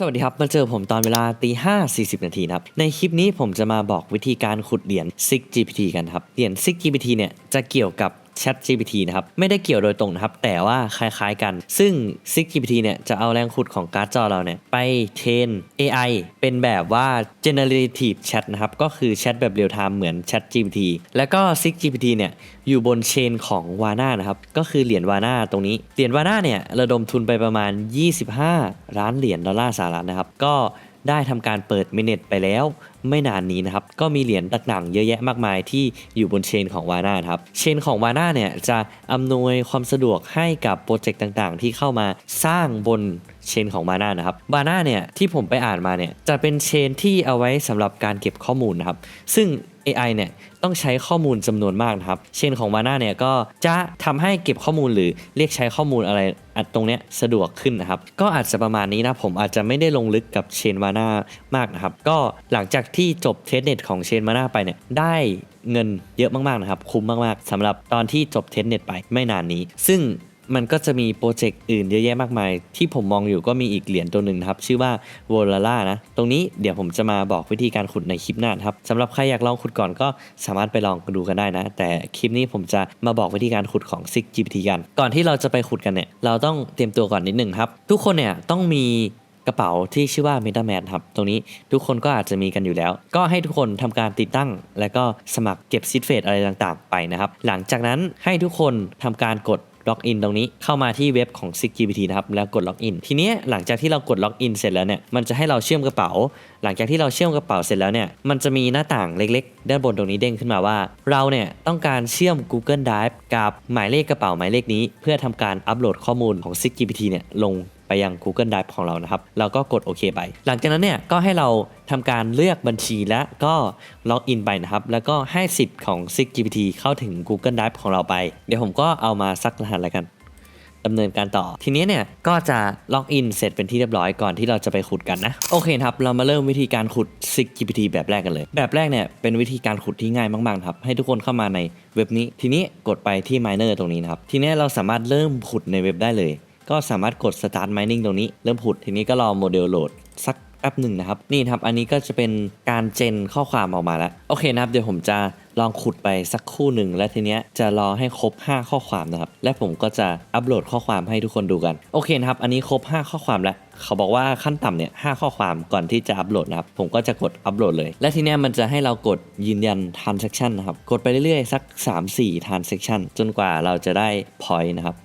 สวัสดีครับ มาเจอผมตอนเวลาตีห้าสี่สิบนาทีนะครับ ในคลิปนี้ผมจะมาบอกวิธีการขุดเหรียญ Sig GPT กันครับ เหรียญ Sig GPT เนี่ยจะเกี่ยวกับ Chat GPT นะครับ ไม่ได้เกี่ยวโดยตรงนะครับ แต่ว่าคล้ายๆกัน ซึ่ง Sig GPT เนี่ยจะเอาแรงขุดของการ์ดจอเราเนี่ยไปเทรน AI เป็นแบบว่า generative chat นะครับ ก็คือแชทแบบเรียลไทม์เหมือน Chat GPT แล้วก็ Sig GPT เนี่ยอยู่บนเชนของ Vana นะครับ ก็คือเหรียญ Vana ตรงนี้ เหรียญ Vana เนี่ยระดมทุนไปประมาณ 25 ล้านเหรียญดอลลาร์สหรัฐนะครับ ก็ได้ทำการเปิดเมเนตไปแล้ว ไม่นานนี้นะครับก็มีเหรียญต่างๆเยอะแยะมากมายที่อยู่บนเชนของวาน่าครับเชนของวาน่าเนี่ยจะอำนวยความสะดวกให้กับโปรเจกต์ต่างๆ ที่เข้ามาสร้างบนเชนของวาน่านะครับวาน่าเนี่ยที่ผมไปอ่านมาเนี่ยจะเป็นเชนที่เอาไว้สำหรับการเก็บข้อมูลนะครับซึ่ง AI เนี่ยต้องใช้ข้อมูลจำนวนมากนะครับ เชนของวาน่าเนี่ยก็จะทำให้เก็บข้อมูลหรือเรียกใช้ข้อมูลอะไรอันตรงเนี้ยสะดวกขึ้นนะครับ ก็อาจจะประมาณนี้นะผมอาจจะไม่ได้ลงลึกกับเชนวาน่ามากนะครับ ก็หลังจากที่จบเทสเน็ตของเชนวาน่าไปเนี่ยได้เงินเยอะมากๆนะครับ คุ้มมากๆสำหรับตอนที่จบเทสเน็ตไปไม่นานนี้ ซึ่ง มันก็จะมีโปรเจกต์อื่นเยอะแยะมากมาย ที่ผมมองอยู่ก็มีอีกเหรียญตัวหนึ่งครับ ชื่อว่า v o l a l a นะ ตรงนี้เดี๋ยวผมจะมาบอกวิธีการขุดในคลิปหน้านะครับสำหรับใครอยากลองขุดก่อนก็สามารถไปลองดูกันได้นะ แต่คลิปนี้ผมจะมาบอกวิธีการขุดของ Sig GPT กัน ก่อนที่เราจะไปขุดกันเนี่ยเราต้องเตรียมตัวก่อนนิดหนึ่งครับ ทุกคนเนี่ยต้องมีกระเป๋าที่ชื่อว่า MetaMask ครับ ตรงนี้ทุกคนก็อาจจะมีกันอยู่แล้ว ก็ให้ทุกคนทำการติดตั้ง และก็สมัครเก็บซิทเฟสอะไรต่างๆ ไปนะครับ หลังจากนั้นให้ทุกคนทำการกด ล็อกอินตรงนี้เข้ามาที่เว็บของ s i g GPT นะครับแล้วกดล็อกอินทีนี้หลังจากที่เรากดล็อกอินเสร็จแล้วเนี่ยมันจะให้เราเชื่อมกระเป๋า หลังจากที่เราเชื่อมกระเป๋าเสร็จแล้วเนี่ยมันจะมีหน้าต่างเล็กๆ ด้านบนตรงนี้เด้งขึ้นมาว่า เราเนี่ยต้องการเชื่อม Google Drive กับหมายเลขกระเป๋าหมายเลขนี้ เพื่อทำการอัปโหลดข้อมูลของ s i g GPT เนี่ยลง ไปยัง Google Drive ของเรานะครับเราก็กดโอเคไป หลังจากนั้นเนี่ยก็ให้เราทำการเลือกบัญชีและก็ล็อกอินไปนะครับ แล้วก็ให้สิทธิ์ของ Sig GPT เข้าถึง Google Drive ของเราไป เดี๋ยวผมก็เอามาซักรหัสแล้วกันดำเนินการต่อ ทีนี้เนี่ยก็จะล็อกอินเสร็จเป็นที่เรียบร้อยก่อนที่เราจะไปขุดกันนะ โอเคครับ เรามาเริ่มวิธีการขุด Sig GPT แบบแรกกันเลย แบบแรกเนี่ยเป็นวิธีการขุดที่ง่ายมากๆครับ ให้ทุกคนเข้ามาในเว็บนี้ ทีนี้กดไปที่ miner ตรงนี้นะครับ ทีนี้เราสามารถเริ่มขุดในเว็บได้เลย ก็สามารถกด start mining ตรงนี้เริ่มขุดทีนี้ก็รอโมเดลโหลดสักแป๊บหนึ่งนะครับ นี่ครับอันนี้ก็จะเป็นการเจนข้อความออกมาแล้ว โอเคนะครับ เดี๋ยวผมจะลองขุดไปสักคู่หนึ่ง และทีเนี้ยจะรอให้ครบ 5 ข้อความนะครับ และผมก็จะอัปโหลดข้อความให้ทุกคนดูกัน โอเคนะครับ อันนี้ครบ 5 ข้อความแล้ว เขาบอกว่าขั้นต่ำเนี่ยหข้อความก่อนที่จะอัปโหลดนะครับ ผมก็จะกดอัปโหลดเลย และทีเนี้ยมันจะให้เรากดยืนยัน transaction นะครับ กดไปเรื่อยๆ สัก 3-4 transaction จนกว่าเราจะได้ point นะครับ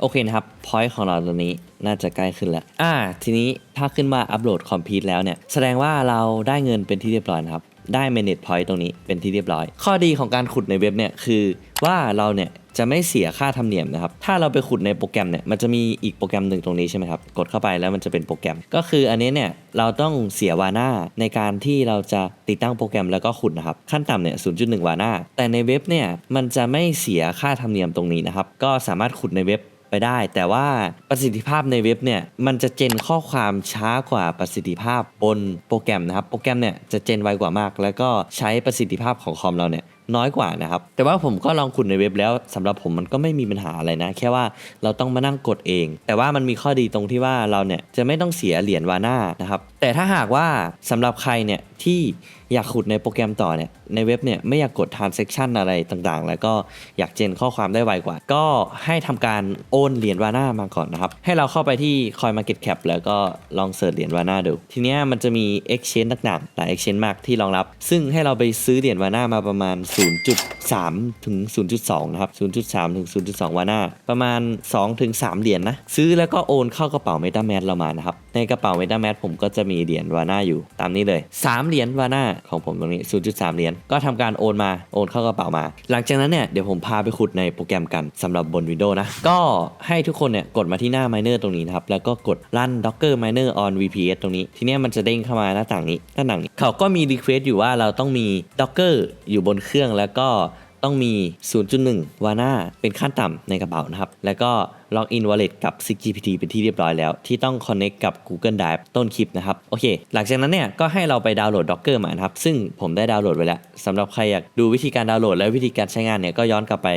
โอเคนะครับ พอยต์ของเราตรงนี้น่าจะใกล้ขึ้นแล้ว อ่า ทีนี้ถ้าขึ้นมาอัปโหลดคอมพิวแล้วเนี่ย แสดงว่าเราได้เงินเป็นที่เรียบร้อยนะครับ ได้ Manage Point ตรงนี้เป็นที่เรียบร้อย ข้อดีของการขุดในเว็บเนี่ยคือว่าเราเนี่ยจะไม่เสียค่าธรรมเนียมนะครับ ถ้าเราไปขุดในโปรแกรมเนี่ย มันจะมีอีกโปรแกรมหนึ่งตรงนี้ใช่ไหมครับ กดเข้าไปแล้วมันจะเป็นโปรแกรม ก็คืออันนี้เนี่ย เราต้องเสียวาน่าในการที่เราจะติดตั้งโปรแกรมแล้วก็ขุดนะครับ ขั้นต่ำเนี่ย 0.1 วาน่าแต่ในเว็บเนี่ย มันจะไม่เสียค่าธรรมเนียมตรงนี้นะครับ ก็สามารถขุดในเว็บ ไปได้ แต่ว่าประสิทธิภาพในเว็บเนี่ยมันจะเจนข้อความช้ากว่าประสิทธิภาพบนโปรแกรมนะครับ โปรแกรมเนี่ยจะเจนไวกว่ามาก แล้วก็ใช้ประสิทธิภาพของคอมเราเนี่ยน้อยกว่านะครับ แต่ว่าผมก็ลองขุดในเว็บแล้วสำหรับผมมันก็ไม่มีปัญหาอะไรนะ แค่ว่าเราต้องมานั่งกดเอง แต่ว่ามันมีข้อดีตรงที่ว่าเราเนี่ยจะไม่ต้องเสียเหรียญวาน่านะครับแต่ถ้าหากว่าสำหรับใครเนี่ยที่อยากขุดในโปรแกรมต่อเนี่ยในเว็บเนี่ยไม่อยากกด transaction อะไรต่างๆ แล้วก็อยากเจนข้อความได้ไวกว่า ก็ให้ทำการโอนเหรียญวาน่ามาก่อนนะครับ ให้เราเข้าไปที่ Coin Market Cap แล้วก็ลองเสิร์ชเหรียญวาน่าดู ทีนี้มันจะมี exchange ต่างๆหลาย exchange มากที่รองรับ ซึ่งให้เราไปซื้อเหรียญวาน่ามาประมาณ 0.3 ถึง 0.2 นะครับ 0.3 ถึง 0.2 วาน่าประมาณ 2 ถึง 3 เหรียญนะซื้อแล้วก็โอนเข้ากระเป๋า MetaMask เรามานะครับในกระเป๋า MetaMask ผมก็จะมีเหรียญวาน่าอยู่ตามนี้เลย 3 เหรียญวาน่าของผมตรงนี้ 0.3 เหรียญก็ทำการโอนมาโอนเข้ากระเป๋ามา หลังจากนั้นเนี่ยเดี๋ยวผมพาไปขุดในโปรแกรมกันสำหรับบน Windows นะ ก็ให้ทุกคนเนี่ยกดมาที่หน้า Miner ตรงนี้นะครับ แล้วก็กด Run Docker Miner on VPS ตรงนี้ ทีนี้มันจะเด้งเข้ามาหน้าต่างนี้หน้าต่างนี้เขาก็มี request อยู่ว่าเราต้องมี Docker อยู่บนเครื่องแล้วก็ ต้องมี 0.1 วาน่าเป็นขั้นต่ำในกระเป๋านะครับ แล้วก็ล็อกอิน wallet กับ SigGPT เป็นที่เรียบร้อยแล้ว ที่ต้อง connect กับ Google Drive ต้นคลิปนะครับ โอเค หลังจากนั้นเนี่ย ก็ให้เราไปดาวน์โหลด Docker มานะครับ ซึ่งผมได้ดาวน์โหลดไว้แล้วสำหรับใครอยากดูวิธีการดาวน์โหลด และวิธีการใช้งานเนี่ย ก็ย้อนกลับไป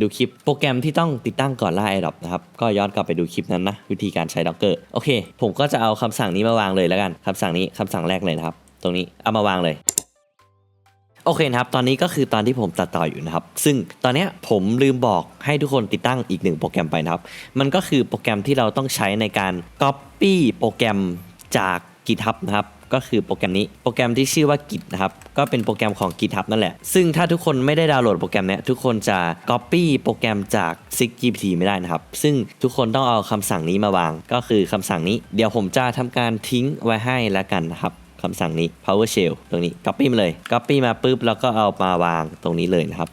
ดูคลิปโปรแกรมที่ต้องติดตั้งก่อนล่า a d o p นะครับ ก็ย้อนกลับไปดูคลิปนั้นนะวิธีการใช้ Docker โอเค ผมก็จะเอาคำสั่งนี้มาวางเลยแล้วกันคำสั่งนี้คำสั่งแรกเลยนะครับ ตรงนี้เอามาวางเลย โอเคนะครับ ตอนนี้ก็คือตอนที่ผมตัดต่ออยู่นะครับ ซึ่งตอนนี้ผมลืมบอกให้ทุกคนติดตั้งอีกหนึ่งโปรแกรมไปนะครับ มันก็คือโปรแกรมที่เราต้องใช้ในการ Copy โปรแกรมจาก GitHub นะครับก็คือโปรแกรมนี้โปรแกรมที่ชื่อว่า Git นะครับ ก็เป็นโปรแกรมของ GitHub นั่นแหละ ซึ่งถ้าทุกคนไม่ได้ดาวน์โหลดโปรแกรมเนี้ยทุกคนจะ Copy โปรแกรมจาก SigGPT ไม่ได้นะครับ ซึ่งทุกคนต้องเอาคำสั่งนี้มาวาง ก็คือคำสั่งนี้ เดี๋ยวผมจะทำการทิ้งไว้ให้แล้วกันนะครับ คำสั่งนี้ PowerShell ตรงนี้ Copy มาเลย Copy มาปุ๊บแล้วก็เอามาวางตรงนี้เลยนะครับ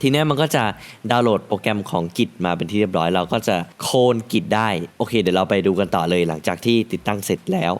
ทีเนี้ยมันก็จะดาวน์โหลดโปรแกรมของ Git มาเป็นที่เรียบร้อย เราก็จะโคลน Git ได้ โอเค เดี๋ยวเราไปดูกันต่อเลยหลังจากที่ติดตั้งเสร็จแล้ว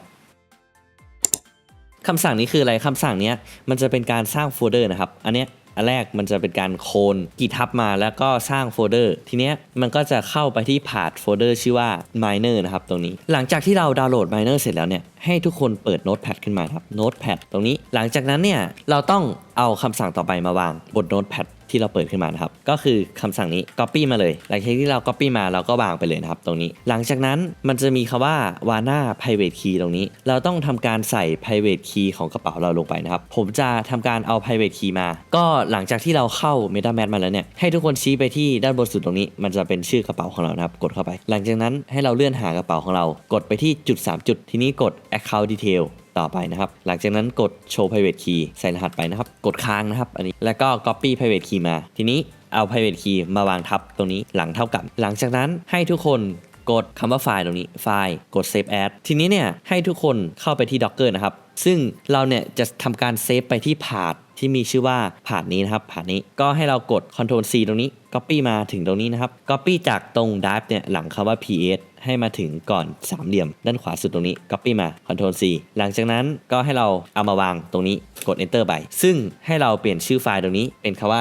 คำสั่งนี้คืออะไรคำสั่งเนี้ยมันจะเป็นการสร้างโฟลเดอร์นะครับ อันเนี้ย อันแรกมันจะเป็นการโคลนกีทับมาแล้วก็สร้างโฟลเดอร์ ทีเนี้ยมันก็จะเข้าไปที่พาดโฟลเดอร์ชื่อว่า miner นะครับตรงนี้ หลังจากที่เราดาวน์โหลด miner เสร็จแล้วเนี่ยให้ทุกคนเปิด Notepad ขึ้นมาครับ Notepad ตรงนี้ หลังจากนั้นเนี่ยเราต้องเอาคำสั่งต่อไปมาวางบน Notepad ที่เราเปิดขึ้นมานะครับ ก็คือคำสั่งนี้ copy มาเลย หลังจากที่เรา copy มาเราก็วางไปเลยนะครับ ตรงนี้ หลังจากนั้นมันจะมีคำว่า vana private key ตรงนี้ เราต้องทำการใส่ private key ของกระเป๋าเราลงไปนะครับ ผมจะทำการเอา private key มา ก็หลังจากที่เราเข้า MetaMask มาแล้วเนี่ย ให้ทุกคนชี้ไปที่ด้านบนสุดตรงนี้ มันจะเป็นชื่อกระเป๋าของเรานะครับ กดเข้าไป หลังจากนั้นให้เราเลื่อนหากระเป๋าของเรา กดไปที่จุด 3 จุด ทีนี้กด account detail ต่อไปนะครับ หลังจากนั้นกด show private key ใส่รหัสไปนะครับ กดค้างนะครับ อันนี้ แล้วก็ copy private key มา ทีนี้เอา private key มาวางทับตรงนี้หลังเท่ากับ หลังจากนั้นให้ทุกคนกดคำว่าไฟล์ตรงนี้ ไฟล์ กด save as ทีนี้เนี่ยให้ทุกคนเข้าไปที่ docker นะครับ ซึ่งเราเนี่ยจะทำการเซฟไปที่พาธที่มีชื่อว่าพาธนี้นะครับพาธนี้ ก็ให้เรากด Ctrl C ตรงนี้ Copy มาถึงตรงนี้นะครับ Copy จากตรง dive เนี่ยหลังคำว่า PS ให้มาถึงก่อนสามเหลี่ยม ด้านขวาสุดตรงนี้ Copy มา Ctrl C หลังจากนั้นก็ให้เราเอามาวางตรงนี้กด Enter ไป ซึ่งให้เราเปลี่ยนชื่อไฟล์ตรงนี้เป็นคำว่า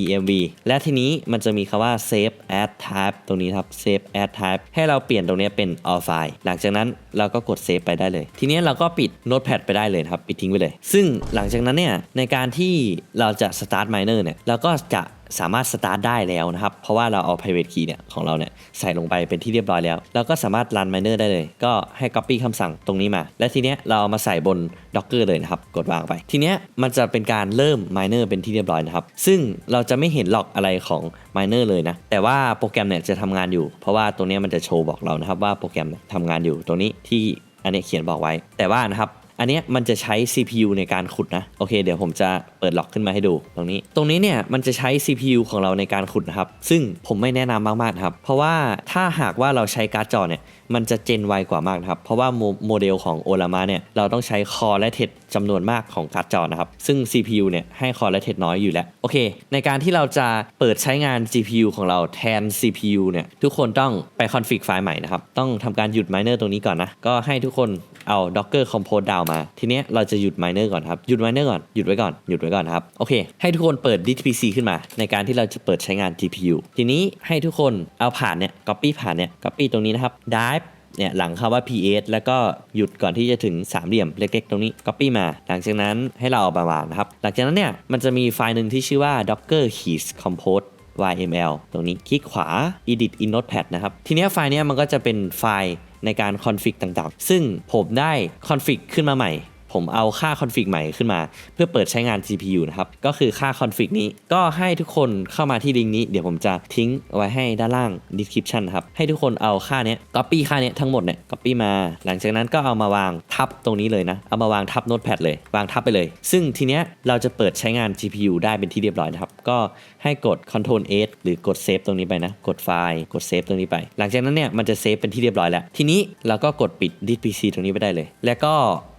.env และทีนี้มันจะมีคำว่า save as type ตรงนี้ครับ save as type ให้เราเปลี่ยนตรงนี้เป็น all file หลังจากนั้นเราก็กด save ไปได้เลย ทีนี้เราก็ปิด notepad ไปได้เลยครับ ปิดทิ้งไปเลย ซึ่งหลังจากนั้นเนี่ยในการที่เราจะ start miner เนี่ยเราก็จะ สามารถ start ได้แล้วนะครับ เพราะว่าเราเอา private key เนี่ยของเราเนี่ยใส่ลงไปเป็นที่เรียบร้อยแล้ว เราก็สามารถ run miner ได้เลย ก็ให้ copy คำสั่งตรงนี้มา และทีเนี้ยเราเอามาใส่บน docker เลยนะครับ กดวางไป ทีเนี้ยมันจะเป็นการเริ่ม miner เป็นที่เรียบร้อยนะครับ ซึ่งเราจะไม่เห็นหลอกอะไรของ miner เลยนะ แต่ว่าโปรแกรมเนี่ยจะทำงานอยู่ เพราะว่าตรงเนี้ยมันจะโชว์บอกเรานะครับว่าโปรแกรมเนี่ยทำงานอยู่ตรงนี้ที่อันนี้เขียนบอกไว้ แต่ว่านะครับอันเนี้ยมันจะใช้ CPU ในการขุดนะ โอเค เดี๋ยวผมจะ ปิดล็อกขึ้นมาให้ดูตรงนี้ ตรงนี้เนี่ยมันจะใช้ CPU ของเราในการขุดนะครับ ซึ่งผมไม่แนะนำมากๆนะครับ เพราะว่าถ้าหากว่าเราใช้การ์ดจอเนี่ยมันจะเจนไวกว่ามากนะครับ เพราะว่าโมโมเดลของโอลามาเนี่ยเราต้องใช้คอและเทดจำนวนมากของการ์ดจอนะครับ ซึ่ง CPU เนี่ยให้คอและเทดน้อยอยู่แล้ว โอเค ในการที่เราจะเปิดใช้งาน GPU ของเราแทน CPU เนี่ยทุกคนต้องไปคอนฟิกไฟล์ใหม่นะครับ ต้องทำการหยุด miner ตรงนี้ก่อนนะ ก็ให้ทุกคนเอา docker compose down มา ทีเนี้ยเราจะหยุด miner ก่อนครับ หยุด miner ก่อน หยุดไว้ก่อน หยุดไว้ก่อนนครับ โอเค ให้ทุกคนเปิด DPC ขึ้นมา ในการที่เราจะเปิดใช้งาน GPU ทีนี้ให้ทุกคนเอาผ่านเนี่ย copy ผ่านเนี่ย copy ตรงนี้นะครับ drive เนี่ยหลังคำว่า PS แล้วก็หยุดก่อนที่จะถึงสามเหลี่ยมเล็กๆ ตรงนี้ copy มา หลังจากนั้นให้เราเอามาวางนะครับ หลังจากนั้นเนี่ยมันจะมีไฟล์หนึ่งที่ชื่อว่า docker keys compose YML ตรงนี้คลิกขวา edit in notepad นะครับ ทีนี้ไฟล์เนี้ยมันก็จะเป็นไฟล์ในการคอนฟิกต่างๆ ซึ่งผมได้คอนฟิกขึ้นมาใหม่ ผมเอาค่าคอนฟิกใหม่ขึ้นมา เพื่อเปิดใช้งาน GPU นะครับ ก็คือค่าคอนฟิกนี้ก็ให้ทุกคนเข้ามาที่ลิงก์นี้ เดี๋ยวผมจะทิ้งไว้ให้ด้านล่าง description ครับ ให้ทุกคนเอาค่าเนี้ย copy ค่าเนี้ยทั้งหมดเนี่ย copy มา หลังจากนั้นก็เอามาวางทับตรงนี้เลยนะ เอามาวางทับ notepad เลย วางทับไปเลย ซึ่งทีเนี้ยเราจะเปิดใช้งาน GPU ได้เป็นที่เรียบร้อยนะครับ ก็ ให้กด Ctrl S หรือกด Save ตรงนี้ไปนะ กดไฟล์กด Save ตรงนี้ไป หลังจากนั้นเนี่ยมันจะเซฟเป็นที่เรียบร้อยแล้ว ทีนี้เราก็กดปิด disk PC ตรงนี้ไปได้เลย แล้วก็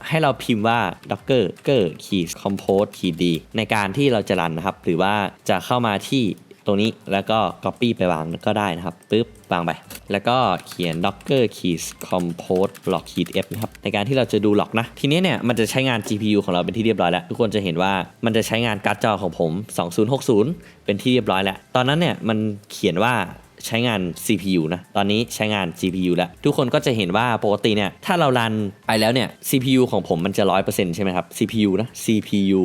ให้เราพิมพ์ว่า docker docker keys compose key d ในการที่เราจะรันนะครับ หรือว่าจะเข้ามาที่ ตรงนี้แล้วก็ copy ไปวางก็ได้นะครับปึ๊บวางไป แล้วก็เขียน docker keys compose log key f นะครับในการที่เราจะดูล็อกนะ ทีนี้เนี่ยมันจะใช้งาน GPU ของเราเป็นที่เรียบร้อยแล้ว ทุกคนจะเห็นว่ามันจะใช้งานการ์ดจอของผม 2060 เป็นที่เรียบร้อยแล้ว ตอนนั้นเนี่ยมันเขียนว่า ใช้งาน CPU นะ ตอนนี้ใช้งาน GPU แล้ว ทุกคนก็จะเห็นว่าปกติเนี่ย ถ้าเรารันไปแล้วเนี่ย CPU ของผมมันจะ 100%ใช่ไหมครับ CPU นะ CPU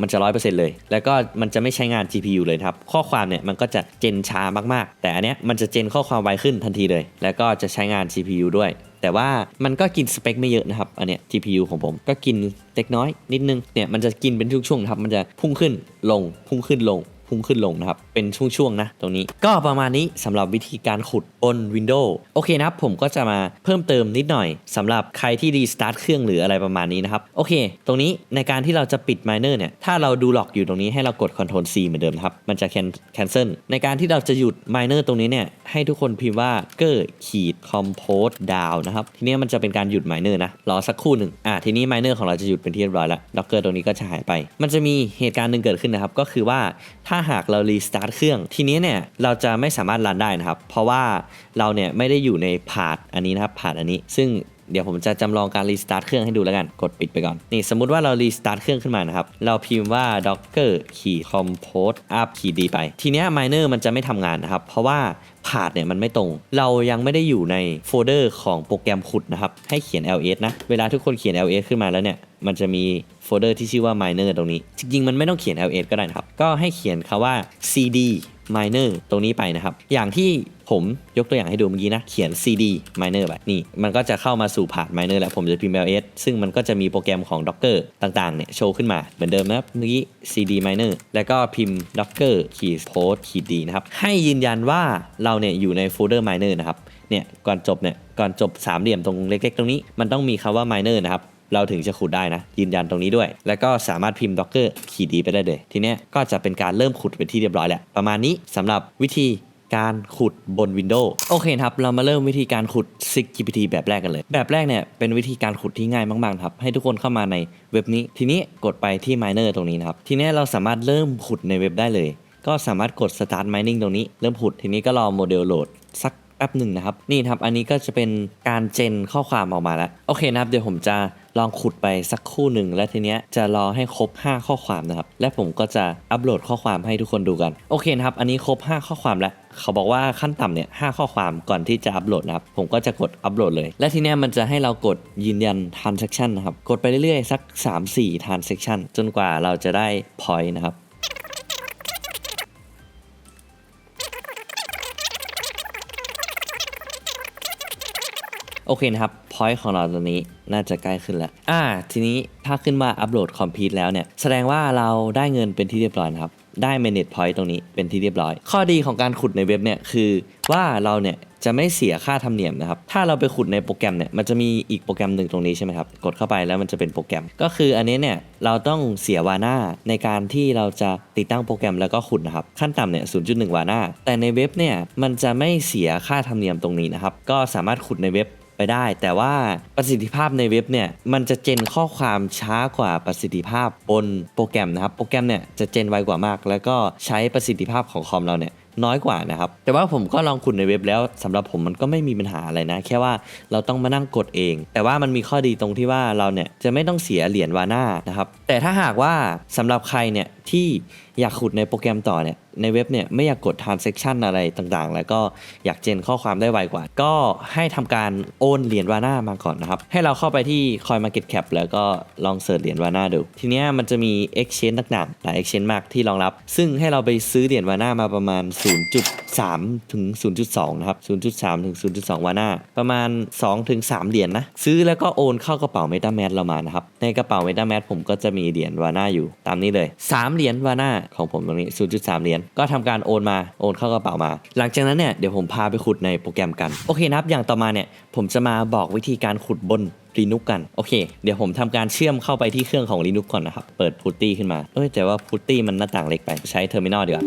มันจะ 100%เลย แล้วก็มันจะไม่ใช้งาน GPU เลยครับ ข้อความเนี่ยมันก็จะเจนช้ามากๆ แต่อันเนี้ยมันจะเจนข้อความไวขึ้นทันทีเลย แล้วก็จะใช้งาน GPU ด้วย แต่ว่ามันก็กินสเปคไม่เยอะนะครับ อันเนี้ย GPU ของผมก็กินเล็กน้อยนิดนึง เนี่ยมันจะกินเป็นช่วงๆนะครับ มันจะพุ่งขึ้นลง พุ่งขึ้นลง พุ่งขึ้นลงนะครับ เป็นช่วงๆนะตรงนี้ ก็ประมาณนี้สำหรับวิธีการขุดบน Windows โอเคนะครับ ผมก็จะมาเพิ่มเติมนิดหน่อยสำหรับใครที่รีสตาร์ทเครื่องหรืออะไรประมาณนี้นะครับ โอเค ตรงนี้ในการที่เราจะปิด Miner เนี่ย ถ้าเราดูหลอกอยู่ตรงนี้ให้เรากด Ctrl C เหมือนเดิมครับ มันจะ can- cancel ในการที่เราจะหยุด Miner ตรงนี้เนี่ยให้ทุกคนพิมพ์ว่า g e r ขีด compose down นะครับ ทีนี้มันจะเป็นการหยุด Miner นะ รอสักครู่หนึ่งอ่าทีนี้ Miner ของเราจะหยุดเป็นที่เรียบร้อยแล้ว Docker ตรงนี้ก็จะหายไป มันจะมีเหตุการณ์หนึ่งเกิดขึ้นนะครับ ก็คือว่าถ้าาหากเรารีสตาร์ทเครื่อง ทีนี้เนี่ยเราจะไม่สามารถรันได้นะครับ เพราะว่าเราเนี่ยไม่ได้อยู่ในพาดอันนี้นะครับพาดอันนี้ ซึ่งเดี๋ยวผมจะจำลองการรีสตาร์ทเครื่องให้ดูแล้วกัน กดปิดไปก่อน นี่สมมุติว่าเรารีสตาร์ทเครื่องขึ้นมานะครับ เราพิมพ์ว่า docker ขีด compose up ขีด d ไป ทีเนี้ย miner มันจะไม่ทำงานนะครับ เพราะว่า พาดเนี่ยมันไม่ตรง เรายังไม่ได้อยู่ในโฟลเดอร์ของโปรแกรมขุดนะครับ ให้เขียน ls นะ เวลาทุกคนเขียน ls ขึ้นมาแล้วเนี่ย มันจะมีโฟลเดอร์ที่ชื่อว่า miner ตรงนี้ จริงๆ มันไม่ต้องเขียน ls ก็ได้นะครับ ก็ให้เขียนคาว่า cd miner ตรงนี้ไปนะครับ อย่างที่ผมยกตัวอย่างให้ดูเมื่อกี้นะ เขียน cd miner ไปนี่ มันก็จะเข้ามาสู่ผ่าน miner แล้วผมจะพิมพ์ ls ซึ่งมันก็จะมีโปรแกรมของ docker ต่างๆ เนี่ย โชว์ขึ้นมาเหมือนเดิมนะครับเมื่อกี้ cd miner แล้วก็พิมพ์ docker ขีด post ขีด d นะครับ ให้ยืนยันว่าเราเนี่ยอยู่ในโฟลเดอร์ miner นะครับ เนี่ย ก่อนจบเนี่ย ก่อนจบสามเหลี่ยมตรงเล็กๆ ตรงนี้ มันต้องมีคำว่า miner นะครับ เราถึงจะขุดได้นะ ยืนยันตรงนี้ด้วย แล้วก็สามารถพิมพ์ docker ขีดดีไปได้เลย ทีเนี้ยก็จะเป็นการเริ่มขุดเป็นที่เรียบร้อยแล้ว ประมาณนี้สำหรับวิธีการขุดบน Windows โอเคครับ เรามาเริ่มวิธีการขุด SigGPT แบบแรกกันเลย แบบแรกเนี่ยเป็นวิธีการขุดที่ง่ายมากๆครับ ให้ทุกคนเข้ามาในเว็บนี้ ทีนี้กดไปที่ miner ตรงนี้นะครับ ทีนี้เราสามารถเริ่มขุดในเว็บได้เลย ก็สามารถกด start mining ตรงนี้ เริ่มขุด ทีนี้ก็รอโมเดลโหลดสักแป๊บหนึ่งนะครับ นี่ครับ อันนี้ก็จะเป็นการเจนข้อความออกมาแล้ว โอเคนะครับ เดี๋ยวผมจะ ลองขุดไปสักคู่หนึ่งและทีเนี้ยจะรอให้ครบ 5 ข้อความนะครับ และผมก็จะอัปโหลดข้อความให้ทุกคนดูกัน โอเคนะครับ อันนี้ครบ 5 ข้อความแล้วเขาบอกว่าขั้นต่ำเนี่ยหข้อความก่อนที่จะอัปโหลดนะครับ ผมก็จะกดอัปโหลดเลย และทีเนี้ยมันจะให้เรากดยืนยัน transaction นะครับ กดไปเรื่อยๆ สัก 3-4 transaction จนกว่าเราจะได้ point นะครับ โอเคนะครับ point ของเราตอนนี้น่าจะใกล้ขึ้นแล้ว อ่า ทีนี้ถ้าขึ้นว่าอัปโหลด complete แล้วเนี่ย แสดงว่าเราได้เงินเป็นที่เรียบร้อยนะครับ ได้ manage point ตรงนี้เป็นที่เรียบร้อย ข้อดีของการขุดในเว็บเนี่ยคือว่าเราเนี่ยจะไม่เสียค่าธรรมเนียมนะครับ ถ้าเราไปขุดในโปรแกรมเนี่ย มันจะมีอีกโปรแกรมหนึ่งตรงนี้ใช่ไหมครับ กดเข้าไปแล้วมันจะเป็นโปรแกรม ก็คืออันนี้เนี่ยเราต้องเสียวาน่าในการที่เราจะติดตั้งโปรแกรมแล้วก็ขุดนะครับ ขั้นต่ำเนี่ย 0.1 วาน่าแต่ในเว็บเนี่ยมันจะไม่เสียค่าธรรมเนียมตรงนี้นะครับ ก็สามารถขุดในเว็บ ไปได้ แต่ว่าประสิทธิภาพในเว็บเนี่ยมันจะเจนข้อความช้ากว่าประสิทธิภาพบนโปรแกรมนะครับ โปรแกรมเนี่ยจะเจนไวกว่ามาก แล้วก็ใช้ประสิทธิภาพของคอมเราเนี่ยน้อยกว่านะครับ แต่ว่าผมก็ลองขุดในเว็บแล้วสำหรับผมมันก็ไม่มีปัญหาอะไรนะ แค่ว่าเราต้องมานั่งกดเอง แต่ว่ามันมีข้อดีตรงที่ว่าเราเนี่ยจะไม่ต้องเสียเหรียญวาน่านะครับแต่ถ้าหากว่าสำหรับใครเนี่ยที่อยากขุดในโปรแกรมต่อเนี่ยในเว็บเนี่ยไม่อยากกด transaction อะไรต่างๆ แล้วก็อยากเจนข้อความได้ไวกว่า ก็ให้ทำการโอนเหรียญวาน่ามาก่อนนะครับ ให้เราเข้าไปที่ Coin Market Cap แล้วก็ลองเสิร์ชเหรียญวาน่าดู ทีเนี้ยมันจะมี exchange ต่างๆหลาย exchange มากที่รองรับ ซึ่งให้เราไปซื้อเหรียญวาน่ามาประมาณ 0.3 ถึง 0.2 นะครับ 0.3 ถึง 0.2 วาน่าประมาณ 2 ถึง 3 เหรียญนะ ซื้อแล้วก็โอนเข้ากระเป๋า MetaMask เรามานะครับในกระเป๋า MetaMask ผมก็จะมีเหรียญวาน่าอยู่ตามนี้เลย 3 เหรียญวาน่าของผมตรงนี้ 0.3 เหรียญก็ทำการโอนมาโอนเข้ากระเป๋ามา หลังจากนั้นเนี่ยเดี๋ยวผมพาไปขุดในโปรแกรมกัน โอเคนะครับอย่างต่อมาเนี่ยผมจะมาบอกวิธีการขุดบน Linux กัน โอเค เดี๋ยวผมทำการเชื่อมเข้าไปที่เครื่องของ Linux ก่อนนะครับ เปิด Putty ขึ้นมา เอ้ยแต่ว่า Putty มันหน้าต่างเล็กไป ใช้ Terminal ดีกว่า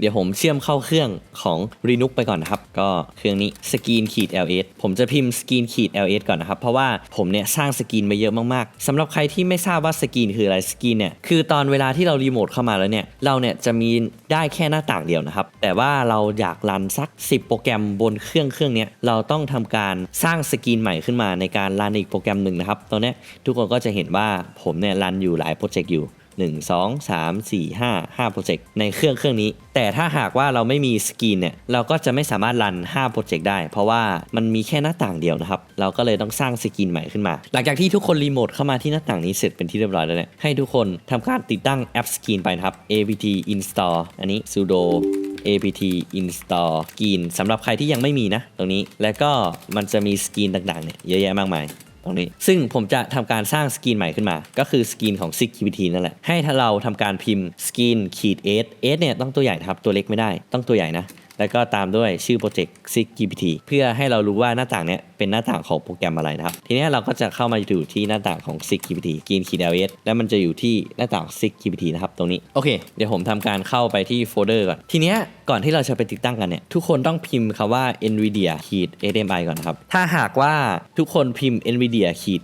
เดี๋ยวผมเชื่อมเข้าเครื่องของ Linux ไปก่อนนะครับ ก็เครื่องนี้สกรีนขีด ls ผมจะพิมพ์สกรีนขีด ls ก่อนนะครับ เพราะว่าผมเนี่ยสร้างสกรีนมาเยอะมากๆสำหรับใครที่ไม่ทราบว่าสกรีนคืออะไรสกรีนเนี่ยคือตอนเวลาที่เรารีโมทเข้ามาแล้วเนี่ยเราเนี่ยจะมีได้แค่หน้าต่างเดียวนะครับ แต่ว่าเราอยากรันสัก 10 โปรแกรมบนเครื่องเครื่องเนี้ยเราต้องทำการสร้างสกรีนใหม่ขึ้นมาในการรันอีกโปรแกรมหนึ่งนะครับตอนนี้ทุกคนก็จะเห็นว่าผมเนี่ยรันอยู่หลายโปรเจกต์อยู่ 1 2 3 4 5 5โปรเจกต์ในเครื่องเครื่องนี้ แต่ถ้าหากว่าเราไม่มีสกรีนเนี่ยเราก็จะไม่สามารถรัน5โปรเจกต์ได้ เพราะว่ามันมีแค่หน้าต่างเดียวนะครับ เราก็เลยต้องสร้างสกรีนใหม่ขึ้นมา หลังจากที่ทุกคนรีโมทเข้ามาที่หน้าต่างนี้เสร็จเป็นที่เรียบร้อยแล้วเนี่ยให้ทุกคนทำการติดตั้งแอปสกรีนไปนะครับ apt install อันนี้ sudo apt install สกรีนสำหรับใครที่ยังไม่มีนะ ตรงนี้ แล้วก็มันจะมีสกรีนต่างๆเนี่ยเยอะแยะมากมาย ตรงนี้ ซึ่งผมจะทำการสร้างสกรีนใหม่ขึ้นมา ก็คือสกรีนของ SIGGPT นั่นแหละ ให้ถ้าเราทำการพิมพ์สกรีนขีดเอสเอสนี่ยต้องตัวใหญ่ครับ ตัวเล็กไม่ได้ ต้องตัวใหญ่นะ แล้วก็ตามด้วยชื่อโปรเจกต์ SIGGPT เพื่อให้เรารู้ว่าหน้าต่างเนี้ยเป็นหน้าต่างของโปรแกรมอะไรนะครับ ทีนี้เราก็จะเข้ามาอยู่ที่หน้าต่างของ SIGGPT กรีนขีด ls แล้วมันจะอยู่ที่หน้าต่าง SIGGPT นะครับตรงนี้ โอเค เดี๋ยวผมทำการเข้าไปที่โฟลเดอร์ก่อน ทีเนี้ยก่อนที่เราจะไปติดตั้งกันเนี่ย ทุกคนต้องพิมพ์คำว่า nvidia ขีด smi ก่อนนะครับ ถ้าหากว่าทุกคนพิมพ์ nvidia ขีด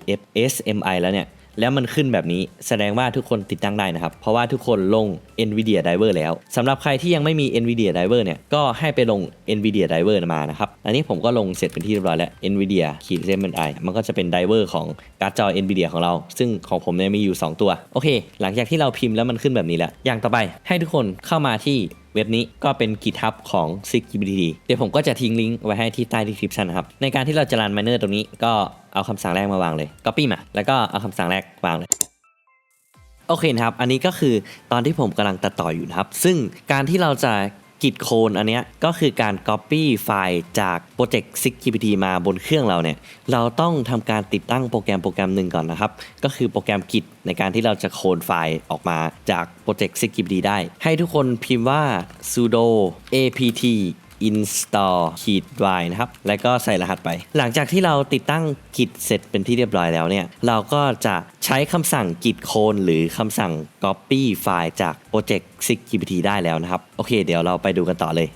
smi แล้วเนี่ย แล้วมันขึ้นแบบนี้แสดงว่าทุกคนติดตั้งได้นะครับ เพราะว่าทุกคนลง NVIDIA Driver แล้วสำหรับใครที่ยังไม่มี NVIDIA Driver เนี่ยก็ให้ไปลง NVIDIA Driver มานะครับ อันนี้ผมก็ลงเสร็จเป็นที่เรียบร้อยแล้ว NVIDIA ขีด SMI มันก็จะเป็น Driver ของการ์ดจอ NVIDIA ของเรา ซึ่งของผมเนี่ยมีอยู่ 2 ตัว โอเค หลังจากที่เราพิมพ์แล้วมันขึ้นแบบนี้แล้ว อย่างต่อไปให้ทุกคนเข้ามาที่ เว็บนี้ก็เป็น GitHub ของ s i g b d เดี๋ยวผมก็จะทิ้งลิงก์ไว้ให้ที่ใต้ description นะครับ ในการที่เราจะรัน miner ตรงนี้ก็เอาคำสั่งแรกมาวางเลย copy มา แล้วก็เอาคำสั่งแรกวางเลยโอเคนะครับ อันนี้ก็คือตอนที่ผมกำลังตัดต่ออยู่นะครับ ซึ่งการที่เราจะ กิจโคนอันเนี้ยก็คือการ Copy ไฟล์จากโปรเจกต์ 6GPT มาบนเครื่องเราเนี่ย เราต้องทำการติดตั้งโปรแกรมโปรแกรมหนึ่งก่อนนะครับ ก็คือโปรแกรมกิจในการที่เราจะโคนไฟล์ออกมาจากโปรเจกต์ 6GPT ได้ ให้ทุกคนพิมพ์ว่า sudo apt install ขีด y นะครับ แล้วก็ใส่รหัสไป หลังจากที่เราติดตั้งกิจเสร็จเป็นที่เรียบร้อยแล้วเนี่ย เราก็จะใช้คำสั่งกิจ clone หรือคำสั่ง copy ไฟล์จากโปรเจกต์ SIGGPT ได้แล้วนะครับ โอเค เดี๋ยวเราไปดูกันต่อเลย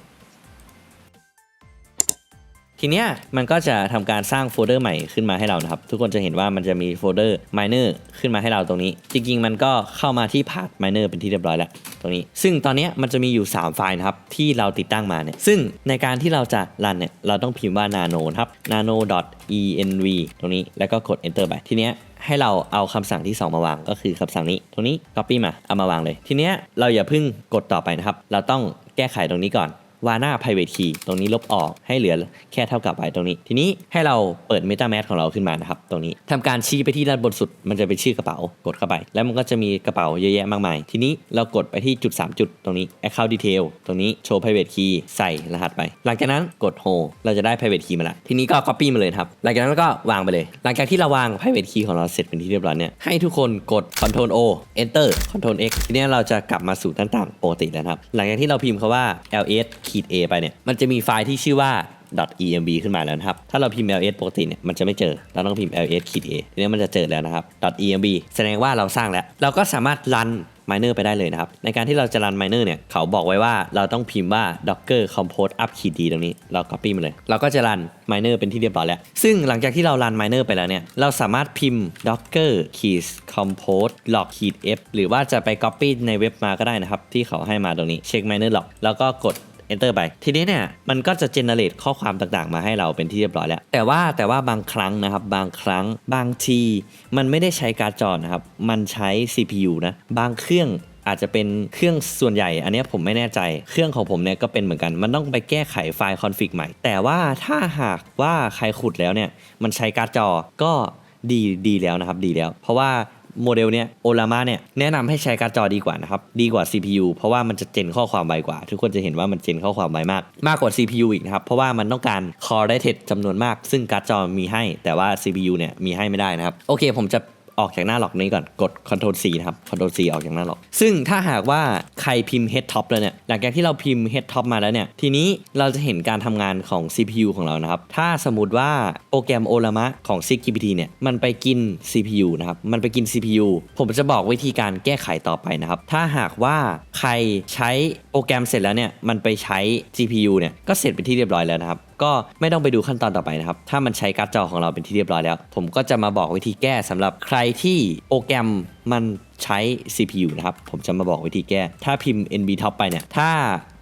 ทีเนี้ยมันก็จะทำการสร้างโฟลเดอร์ใหม่ขึ้นมาให้เรานะครับ ทุกคนจะเห็นว่ามันจะมีโฟลเดอร์ miner ขึ้นมาให้เราตรงนี้ จริง ๆ มันก็เข้ามาที่พา t miner เป็นที่เรียบร้อยแล้วตรงนี้ ซึ่งตอนเนี้ยมันจะมีอยู่ 3 ไฟล์นะครับ ที่เราติดตั้งมาเนี่ย ซึ่งในการที่เราจะรันเนี่ย เราต้องพิมพ์ว่า nano นะครับ nano env ตรงนี้แล้วก็กด enter ไปทีเนี้ยให้เราเอาคำสั่งที่ 2 มาวางก็คือคำสั่งนี้ ตรงนี้ copy มาเอามาวางเลย ทีเนี้ยเราอย่าเพิ่งกดต่อไปนะครับ เราต้องแก้ไขตรงนี้ก่อน วาน่า private key ตรงนี้ลบออกให้เหลือแค่เท่ากับไว้ตรงนี้ ทีนี้ให้เราเปิด MetaMask ของเราขึ้นมานะครับ ตรงนี้ทำการชี้ไปที่ด้านบนสุด มันจะเป็นชื่อกระเป๋ากดเข้าไป แล้วมันก็จะมีกระเป๋าเยอะแยะมากมาย ทีนี้เรากดไปที่จุด 3 จุดตรงนี้ account detail ตรงนี้ show private key ใส่รหัสไป หลังจากนั้นกด hold เราจะได้ private key มาละทีนี้ก็ copy มาเลยครับหลังจากนั้นก็วางไปเลย หลังจากที่เราวาง private key ของเราเสร็จเป็นที่เรียบร้อยเนี่ยให้ทุกคนกด control O enter control X ทีนี้เราจะกลับมาสู่หน้าต่างปกติแล้วครับหลังจากที่เราพิมพ์คาว่า ls ขีด a ไปเนี่ย มันจะมีไฟล์ที่ชื่อว่า .env ขึ้นมาแล้วนะครับ ถ้าเราพิมพ์ ls ปกติเนี่ยมันจะไม่เจอ เราต้องพิมพ์ ls ขีด a ทีนี้มันจะเจอแล้วนะครับ .env แสดงว่าเราสร้างแล้ว เราก็สามารถรัน miner ไปได้เลยนะครับ ในการที่เราจะรัน miner เนี่ย เขาบอกไว้ว่าเราต้องพิมพ์ว่า docker compose up ขีด d ตรงนี้ เรา copy มาเลย เราก็จะรัน miner เป็นที่เรียบร้อยแล้ว ซึ่งหลังจากที่เรารัน miner ไปแล้วเนี่ย เราสามารถพิมพ์ docker ขีด compose log ขีด f หรือว่าจะไป copy ในเว็บมาก็ได้นะครับ ที่เขาให้มาตรงนี้ check miner log แล้วก็กด enter ไป ทีนี้เนี่ยมันก็จะ generate ข้อความต่างๆ มาให้เราเป็นที่เรียบร้อยแล้ว แต่ว่าแต่ว่าบางครั้งนะครับ บางครั้งบางที มันไม่ได้ใช้การ์ดจอนะครับ มันใช้ CPU นะ บางเครื่องอาจจะเป็นเครื่องส่วนใหญ่ อันนี้ผมไม่แน่ใจ เครื่องของผมเนี่ยก็เป็นเหมือนกัน มันต้องไปแก้ไขไฟล์คอนฟิกใหม่ แต่ว่าถ้าหากว่าใครขุดแล้วเนี่ย มันใช้การ์ดจอก็ดีดีแล้วนะครับ ดีแล้ว เพราะว่า โมเดลเนี้ยโอลามาเนี่ยแนะนำให้ใช้การ์ดจอดีกว่านะครับ ดีกว่า CPU เพราะว่ามันจะเจนข้อความไวกว่า ทุกคนจะเห็นว่ามันเจนข้อความไวมาก มากกว่า CPU อีกนะครับ เพราะว่ามันต้องการ Core Data จำนวนมาก ซึ่งการ์ดจอมีให้ แต่ว่า CPU เนี่ยมีให้ไม่ได้นะครับ โอเคผมจะ ออกจากหน้าหลอกนี้ก่อนกด Ctrl C นะครับ Ctrl C ออกจากหน้าหลอก ซึ่งถ้าหากว่าใครพิมพ์ head top แล้วเนี่ยหลังจากที่เราพิมพ์ head top มาแล้วเนี่ยทีนี้เราจะเห็นการทำงานของ CPU ของเรานะครับ ถ้าสมมติว่าโปรแกรมโอลามะของ SIGGPT เนี่ยมันไปกิน CPU นะครับมันไปกิน CPU ผมจะบอกวิธีการแก้ไขต่อไปนะครับ ถ้าหากว่าใครใช้โปรแกรมเสร็จแล้วเนี่ยมันไปใช้ GPU เนี่ยก็เสร็จเป็นที่เรียบร้อยแล้วนะครับ ก็ไม่ต้องไปดูขั้นตอนต่อไปนะครับ ถ้ามันใช้การ์ดจอของเราเป็นที่เรียบร้อยแล้ว ผมก็จะมาบอกวิธีแก้สำหรับใครที่โปรแกรมมันใช้ CPU นะครับ ผมจะมาบอกวิธีแก้ ถ้าพิมพ์ NB Top ไปเนี่ย ถ้า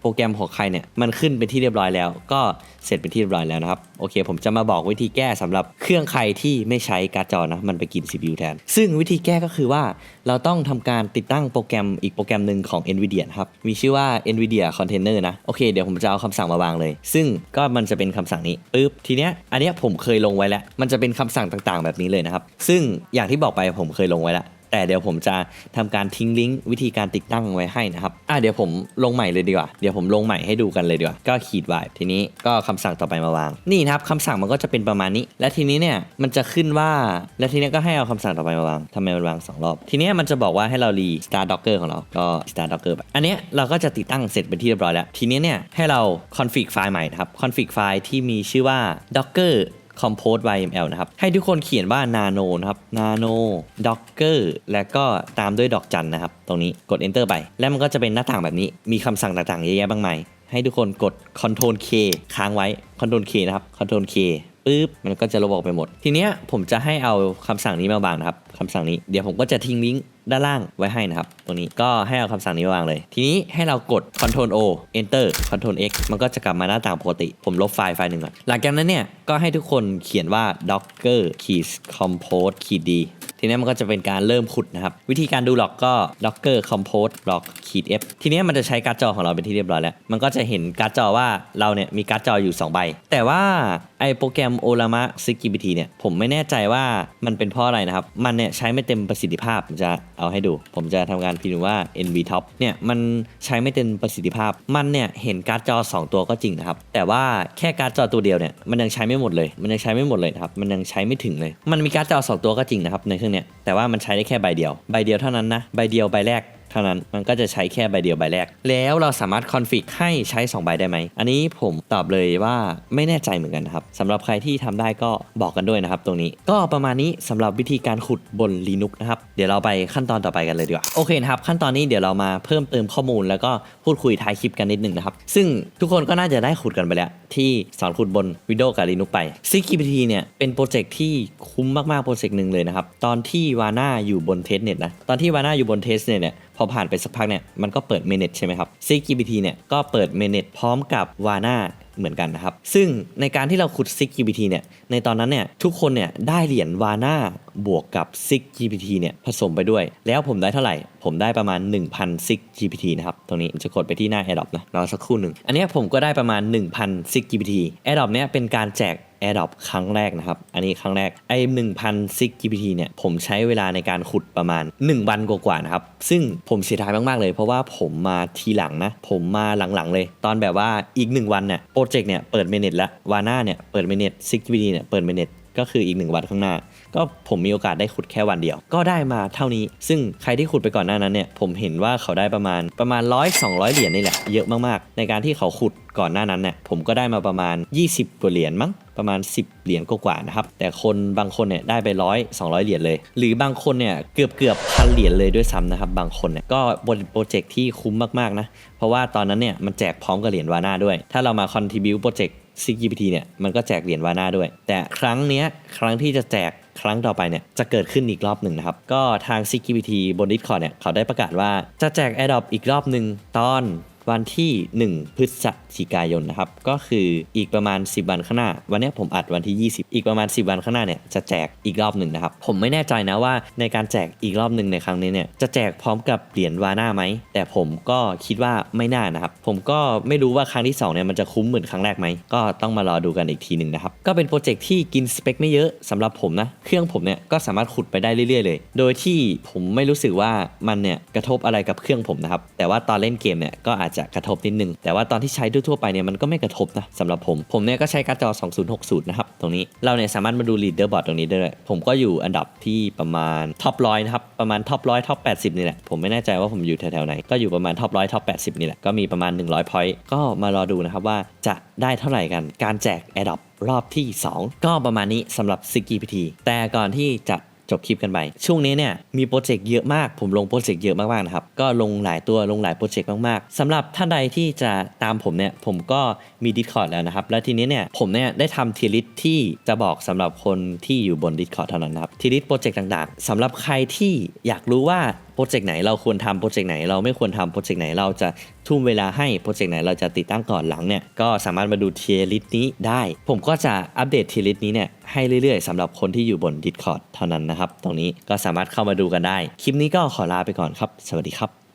รแกรมของใครเนี่ยมันขึ้นเป็นที่เรียบร้อยแล้ว ก็เสร็จเป็นที่เรียบร้อยแล้วนะครับโอเค ผมจะมาบอกวิธีแก้สำหรับเครื่องใครที่ไม่ใช้การ์ดจอนะมันไปกิน CPU แทน ซึ่งวิธีแก้ก็คือว่าเราต้องทำการติดตั้งโปรแกรมอีกโปรแกรมหนึ่งของ NVIDIA ครับมีชื่อว่า NVIDIA Container นะโอเคเดี๋ยวผมจะเอาคำสั่งมาวางเลย ซึ่งก็มันจะเป็นคำสั่งนี้ปึ๊บทีเนี้ยอันเนี้ยผมเคยลงไว้แล้ว มันจะเป็นคำสั่งต่างๆ แบบนี้เลยนะครับซึ่งอย่างที่บอกไปผมเคยลงไว้แล้ว แต่เดี๋ยวผมจะทำการทิ้งลิงก์วิธีการติดตั้งไว้ให้นะครับอะเดี๋ยวผมลงใหม่เลยดีกว่า เดี๋ยวผมลงใหม่ให้ดูกันเลยดีกว่า ก็ขีดไว้ทีนี้ก็คำสั่งต่อไปมาวาง นี่นะครับคำสั่งมันก็จะเป็นประมาณนี้ และทีนี้เนี่ยมันจะขึ้นว่า และทีนี้ก็ให้เอาคำสั่งต่อไปมาวางทำไมมันวางสองรอบ ทีนี้มันจะบอกว่าให้เรารี star docker ของเราก็ star docker ไปอันนี้เราก็จะติดตั้งเสร็จเป็นที่เรียบร้อยแล้ว ทีนี้เนี่ยให้เรา config ไฟล์ใหม่นะครับ config ไฟล์ที่มีชื่อว่า docker compose yml นะครับ ให้ทุกคนเขียนว่า nano นะครับ nano docker แล้วก็ตามด้วยดอกจันนะครับ ตรงนี้กด enter ไป แล้วมันก็จะเป็นหน้าต่างแบบนี้ มีคำสั่งต่างๆเยอะแยะมากมาย ให้ทุกคนกด control k ค้างไว้ control k นะครับ control k ปึ๊บมันก็จะลบออกไปหมด ทีเนี้ยผมจะให้เอาคำสั่งนี้มาวางนะครับคำสั่งนี้ เดี๋ยวผมก็จะทิ้งลิงก์ ด้านล่างไว้ให้นะครับ ตรงนี้ก็ให้เอาคำสั่งนี้วางเลย ทีนี้ให้เรากด Ctrl O Enter Ctrl X มันก็จะกลับมาหน้าต่างปกติ ผมลบไฟล์ไฟล์หนึ่งก่อน หลังจากนั้นเนี่ยก็ให้ทุกคนเขียนว่า docker keys compose key d ทีนี้มันก็จะเป็นการเริ่มขุดนะครับ วิธีการดูหลอกก็ docker compose log key f ทีนี้มันจะใช้การ์ดจอของเราเป็นที่เรียบร้อยแล้ว มันก็จะเห็นการ์ดจอว่าเราเนี่ยมีการ์ดจออยู่ 2 ใบ แต่ว่าไอโปรแกรม Olama SIGGPT เนี่ยผมไม่แน่ใจว่ามันเป็นเพราะอะไรนะครับ มันเนี่ยใช้ไม่เต็มประสิทธิภาพผมจะเอาให้ดู ผมจะทำการพิมพ์ว่า NV Top เนี่ยมันใช้ไม่เต็มประสิทธิภาพ มันเนี่ยเห็นการ์ดจอ 2 ตัวก็จริงนะครับ แต่ว่าแค่การ์ดจอตัวเดียวเนี่ยมันยังใช้ไม่หมดเลย มันยังใช้ไม่หมดเลยนะครับ มันยังใช้ไม่ถึงเลย มันมีการ์ดจอ 2 ตัวก็จริงนะครับในเครื่องเนี่ยแต่ว่ามันใช้ได้แค่ใบเดียว ใบเดียวเท่านั้นนะใบเดียวใบแรก เท่านั้นมันก็จะใช้แค่ใบเดียวใบแรก แล้วเราสามารถคอนฟิกให้ใช้2ใบได้ไหม อันนี้ผมตอบเลยว่าไม่แน่ใจเหมือนกันนะครับสำหรับใครที่ทำได้ก็บอกกันด้วยนะครับตรงนี้ก็ประมาณนี้สำหรับวิธีการขุดบน Linux นะครับเดี๋ยวเราไปขั้นตอนต่อไปกันเลยดีกว่าโอเคนะครับขั้นตอนนี้เดี๋ยวเรามาเพิ่มเติมข้อมูล แล้วก็พูดคุยท้ายคลิปกันนิดนึงนะครับซึ่งทุกคนก็น่าจะได้ขุดกันไปแล้วที่สอนขุดบน Windows กับ Linux ไป SIGGPT เนี่ยเป็นโปรเจกต์ที่คุ้มมากๆโปรเจกต์หนึ่งเลยนะครับตอนที่วาน่าอยู่บนเทสเน็ตนะตอนที่วาน่าอยู่บนเทสเน็ตเนี่ย พอผ่านไปสักพักเนี่ยมันก็เปิดเมเน e ใช่ไหมครับ SIGGPT เนี่ยก็เปิดเมเน e พร้อมกับ WANA เหมือนกันนะครับ ซึ่งในการที่เราขุด SIGGPT เนี่ยในตอนนั้นเนี่ยทุกคนเนี่ยได้เหรียญ WANA บวกกับ SIGGPT เนี่ยผสมไปด้วย แล้วผมได้เท่าไหร่ ผมได้ประมาณ 1,000 SIGGPT นะครับ ตรงนี้จะกดไปที่หน้า AirDrop นะรอสักครู่หนึ่ง อันนี้ผมก็ได้ประมาณ 1,000 SIGGPT AirDrop เนี่ยเป็นการแจก AirDrop ครั้งแรกนะครับ อันนี้ครั้งแรก ไอ้1,000 SIG GPT เนี่ยผมใช้เวลาในการขุดประมาณ 1 วันกว่าๆนะครับ ซึ่งผมเสียดายมาก ๆ เลย เพราะว่าผมมาทีหลังนะ ผมมาหลัง ๆ เลย ตอนแบบว่าอีก 1 วันเนี่ยโปรเจกต์เนี่ยเปิดเมเนตแล้ววาน่าเนี่ยเปิดเมเนต SIG GPT เนี่ยเปิดเมเนตก็คืออีก 1 วันข้างหน้า ก็ผมมีโอกาสได้ขุดแค่วันเดียว ก็ได้มาเท่านี้ ซึ่งใครที่ขุดไปก่อนหน้านั้นเนี่ยผมเห็นว่าเขาได้ประมาณประมาณร้อยสองร้อยเหรียญนี่แหละเยอะมากๆ ในการที่เขาขุดก่อนหน้านั้นเนี่ยผมก็ได้มาประมาณ 20กว่าเหรียญมั้งประมาณ 10 เหรียญกว่าๆนะครับ แต่คนบางคนเนี่ยได้ไปร้อย200 เหรียญเลย หรือบางคนเนี่ยเกือบเกือบพันเหรียญเลยด้วยซ้ำนะครับ บางคนเนี่ยก็บนโปรเจกต์ที่คุ้มมากๆนะ เพราะว่าตอนนั้นเนี่ยมันแจกพร้อมกับเหรียญวาน่าด้วย ถ้าเรามาคอนทิบิวโปรเจกต์ CGPT เนี่ยมันก็แจกเหรียญวาน่าด้วย แต่ครั้งเนี้ยครั้งที่จะแจกครั้งต่อไปเนี่ยจะเกิดขึ้นอีกรอบหนึ่งนะครับ ก็ทาง CGPT บน Discord เนี่ยเขาได้ประกาศว่าจะแจก AirDrop อีกรอบหนึ่งตอน วันที่ 1 พฤศจิกายนนะครับ ก็คืออีกประมาณ 10 วันข้างหน้า วันนี้ผมอัดวันที่ 20 อีกประมาณ 10 วันข้างหน้าเนี่ยจะแจกอีกรอบหนึ่งนะครับ ผมไม่แน่ใจนะว่าในการแจกอีกรอบหนึ่งในครั้งนี้เนี่ยจะแจกพร้อมกับเหรียญวาน่าไหม แต่ผมก็คิดว่าไม่น่านะครับ ผมก็ไม่รู้ว่าครั้งที่2เนี่ยมันจะคุ้มเหมือนครั้งแรกไหม ก็ต้องมารอดูกันอีกทีหนึ่งนะครับ ก็เป็นโปรเจกต์ที่กินสเปคไม่เยอะสำหรับผมนะ เครื่องผมเนี่ยก็สามารถขุดไปได้เรื่อยๆเลย โดยที่ผมไม่รู้สึกว่ามันเนี่ยกระทบอะไรกับเครื่องผมนะครับ แต่ว่าตอนเล่นเกมเนี่ยก็อาจจะจะกระทบนิดนึง แต่ว่าตอนที่ใช้ทั่วๆไปเนี่ยมันก็ไม่กระทบนะสำหรับผม ผมเนี่ยก็ใช้การ์ดจอ 2060 นะครับ ตรงนี้เราเนี่ยสามารถมาดู leaderboard ตรงนี้ได้เลยผมก็อยู่อันดับที่ประมาณท็อปร้อยนะครับ ประมาณท็อปร้อยท็อป80นี่แหละ ผมไม่แน่ใจว่าผมอยู่แถวๆไหน ก็อยู่ประมาณท็อปร้อยท็อป80นี่แหละ ก็มีประมาณ 100 point ก็มารอดูนะครับว่าจะได้เท่าไหร่กัน การแจก a d o p รอบที่ 2 ก็ประมาณนี้สำหรับ s i g GPT แต่ก่อนที่จะ จบคลิปกันไปช่วงนี้เนี่ยมีโปรเจกต์เยอะมากผมลงโปรเจกต์เยอะมากๆนะครับก็ลงหลายตัวลงหลายโปรเจกต์มากๆสำหรับท่านใดที่จะตามผมเนี่ยผมก็มี Discord แล้วนะครับและทีนี้เนี่ยผมเนี่ยได้ทำทีลิสที่จะบอกสำหรับคนที่อยู่บน Discord เท่านั้นนะครับทีลิสโปรเจกต์ต่างๆสำหรับใครที่อยากรู้ว่า โปรเจกต์ไหนเราควรทำโปรเจกต์ไหนเราไม่ควรทำโปรเจกต์ไหนเราจะทุ่มเวลาให้โปรเจกต์ไหนเราจะติดตั้งก่อนหลังเนี่ยก็สามารถมาดูเทียลิสนี้ได้ ผมก็จะอัปเดตเทียลิสนี้เนี่ยให้เรื่อยๆสำหรับคนที่อยู่บน Discord เท่านั้นนะครับ ตรงนี้ก็สามารถเข้ามาดูกันได้ คลิปนี้ก็ขอลาไปก่อนครับ สวัสดีครับ